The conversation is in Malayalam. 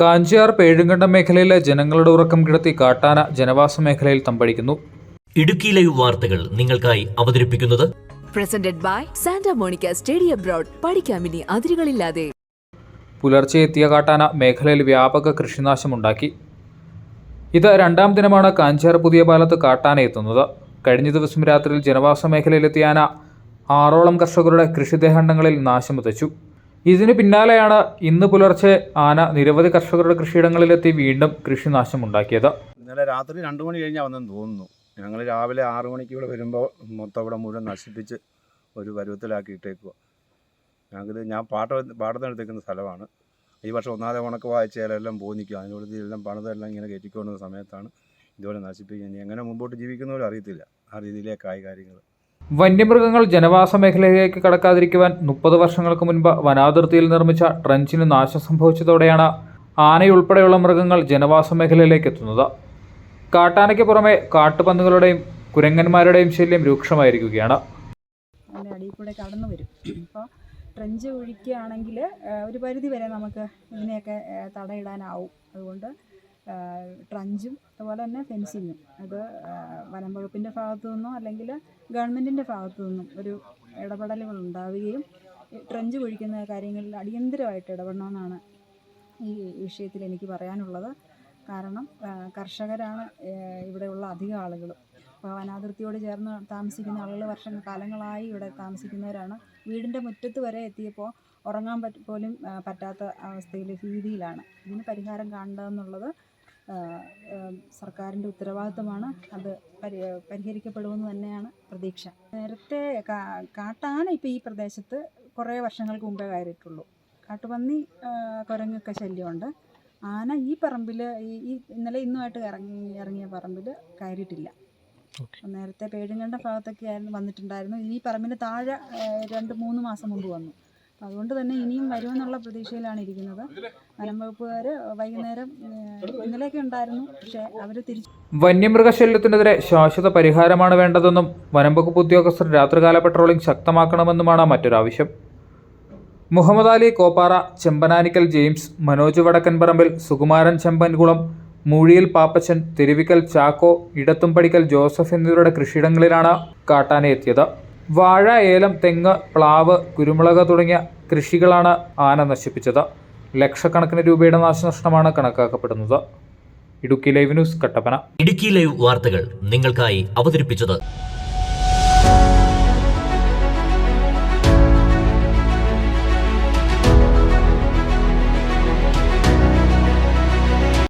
കാഞ്ചിയാർ പേഴുങ്കണ്ടം മേഖലയിലെ ജനങ്ങളുടെ ഉറക്കം കിടത്തി കാട്ടാന ജനവാസ മേഖലയിൽ തമ്പടിക്കുന്നു. ഇടുക്കിയിലെ ലൈവ് വാർത്തകൾ നിങ്ങൾക്കായി അവതരിപ്പിക്കുന്നത് presented by Santa Monica stadium broad പഠിക്കാമിനി അതിരുകളില്ലാതെ പുലർച്ചെ എത്തിയ കാട്ടാന മേഖലയിൽ വ്യാപക കൃഷിനാശമുണ്ടാക്കി. ഇത് രണ്ടാം ദിനമാണ് കാഞ്ചിയാർ പുതിയ പാലത്ത് കാട്ടാന എത്തുന്നത്. കഴിഞ്ഞ ദിവസം രാത്രിയിൽ ജനവാസ മേഖലയിലെത്തിയ ആന ആറോളം കർഷകരുടെ കൃഷിദേഹണ്ഡങ്ങളിൽ നാശം വിതച്ചു ഇതിനു പിന്നാലെയാണ് ഇന്ന് പുലർച്ചെ ആന നിരവധി കർഷകരുടെ കൃഷിയിടങ്ങളിലെത്തി വീണ്ടും കൃഷിനാശം ഉണ്ടാക്കിയത് ഇന്നലെ രാത്രി രണ്ട് മണി കഴിഞ്ഞാൽ വന്നെന്ന് തോന്നുന്നു. ഞങ്ങൾ രാവിലെ ആറു മണിക്ക് ഇവിടെ വരുമ്പോൾ മൊത്തം ഇവിടെ മുഴുവൻ നശിപ്പിച്ച് ഒരു പരുവത്തിലാക്കി ഇട്ടേക്കുക ഞങ്ങൾക്കിത് ഞാൻ പാട്ട പാടത്തിനെടുത്തേക്കുന്ന സ്ഥലമാണ്. ഈ വർഷം ഒന്നാമതെ ഉണക്ക് വായിച്ചാലെല്ലാം പോന്നിക്കും അതിനോട് എല്ലാം പണിതെല്ലാം ഇങ്ങനെ കയറ്റിക്കൊണ്ടുന്ന സമയത്താണ് ഇതുപോലെ നശിപ്പിക്കുന്നത്. എങ്ങനെ മുമ്പോട്ട് ജീവിക്കുന്നവരും അറിയത്തില്ല. ആ രീതിയിലേക്കായി കാര്യങ്ങൾ വന്യമൃഗങ്ങൾ ജനവാസ മേഖലയിലേക്ക് കടക്കാതിരിക്കുവാൻ മുപ്പത് വർഷങ്ങൾക്ക് മുൻപ് വനാതിർത്തിയിൽ നിർമ്മിച്ച ട്രഞ്ചിന് നാശം സംഭവിച്ചതോടെയാണ് ആനയുൾപ്പെടെയുള്ള മൃഗങ്ങൾ ജനവാസ മേഖലയിലേക്ക് എത്തുന്നത്. കാട്ടാനയ്ക്ക് പുറമെ കാട്ടുപന്നുകളുടെയും കുരങ്ങന്മാരുടെയും ശല്യം രൂക്ഷമായിരിക്കുകയാണ്. കടന്നു വരും. ട്രഞ്ച് ഒഴിക്കുകയാണെങ്കിൽ ഒരു പരിധി വരെ നമുക്ക് ഇതിനെയൊക്കെ തടയിടാനാവും. അതുകൊണ്ട് ട്രഞ്ചും അതുപോലെ തന്നെ ഫെൻസിങ്ങും. അത് വനംവകുപ്പിന്റെ വനം വകുപ്പിന്റെ ഭാഗത്തു നിന്നോ അല്ലെങ്കിൽ ഗവൺമെന്റിന്റെ ഭാഗത്തു നിന്നും ഒരു ഇടപെടലുകൾ ഉണ്ടാവുകയും ട്രഞ്ച് കുഴിക്കുന്ന കാര്യങ്ങളിൽ അടിയന്തരമായിട്ട് ഇടപെടണമെന്നാണ് ഈ വിഷയത്തിൽ എനിക്ക് പറയാനുള്ളത്. കാരണം കർഷകരാണ് ഇവിടെയുള്ള അധികം ആളുകളും. അപ്പോൾ വനാതിർത്തിയോട് ചേർന്ന് താമസിക്കുന്ന ആളുകൾ വർഷങ്ങൾ കാലങ്ങളായി ഇവിടെ താമസിക്കുന്നവരാണ്. വീടിന്റെ മുറ്റത്ത് വരെ എത്തിയപ്പോൾ ഉറങ്ങാൻ പറ്റ പോലും പറ്റാത്ത അവസ്ഥയിൽ ഭീതിയിലാണ്. ഇതിന് പരിഹാരം കാണേണ്ടതെന്നുള്ളത് സർക്കാരിന്റെ ഉത്തരവാദിത്തമാണ് അത് പരി പരിഹരിക്കപ്പെടുമെന്ന് തന്നെയാണ് പ്രതീക്ഷ. നേരത്തെ കാ- കാട്ടാന ഇപ്പോൾ ഈ പ്രദേശത്ത് കുറേ വർഷങ്ങൾക്ക് മുമ്പേ കയറിയിട്ടുള്ളൂ. കാട്ടുപന്നി കുരങ്ങൊക്കെ ശല്യമുണ്ട്. ആന ഈ പറമ്പിൽ ഈ ഈ ഇന്നലെ ഇന്നുമായിട്ട് ഇറങ്ങി ഇറങ്ങിയ പറമ്പിൽ കയറിയിട്ടില്ല. നേരത്തെ പേടുങ്ങളുടെ ഭാഗത്തൊക്കെ ആയിരുന്നു വന്നിട്ടുണ്ടായിരുന്നു. ഈ പറമ്പിന് താഴെ രണ്ട് മൂന്ന് മാസം മുമ്പ് വന്നു. അതുകൊണ്ട് തന്നെ ഇനിയും വരുമെന്നുള്ള പ്രതീക്ഷയിലാണ് ഇരിക്കുന്നത്. വനംവകുപ്പുകാർ വൈകുന്നേരം ഇന്നലെയൊക്കെ ഉണ്ടായിരുന്നു പക്ഷേ അവർ തിരിച്ചു വന്യമൃഗശല്യത്തിനെതിരെ ശാശ്വത പരിഹാരമാണ് വേണ്ടതെന്നും വനംവകുപ്പ് ഉദ്യോഗസ്ഥർ രാത്രികാല പെട്രോളിംഗ് ശക്തമാക്കണമെന്നുമാണ് മറ്റൊരാവശ്യം. മുഹമ്മദ് അലി കോപ്പാറ ചെമ്പനാനിക്കൽ ജെയിംസ് മനോജ് വടക്കൻപറമ്പിൽ സുകുമാരൻ ചെമ്പൻകുളം മൂഴിയിൽ പാപ്പച്ചൻ തെരുവിക്കൽ ചാക്കോ ഇടത്തുംപടിക്കൽ ജോസഫ് എന്നിവരുടെ കൃഷിയിടങ്ങളിലാണ് കാട്ടാന എത്തിയത്. വാഴ ഏലം തെങ്ങ് പ്ലാവ് കുരുമുളക് തുടങ്ങിയ കൃഷികളാണ് ആന നശിപ്പിച്ചത്. ലക്ഷക്കണക്കിന് രൂപയുടെ നാശനഷ്ടമാണ് കണക്കാക്കപ്പെടുന്നത്. Idukki live news Kattappana. Idukki live വാർത്തകൾ നിങ്ങൾക്കായി അവതരിപ്പിച്ചത്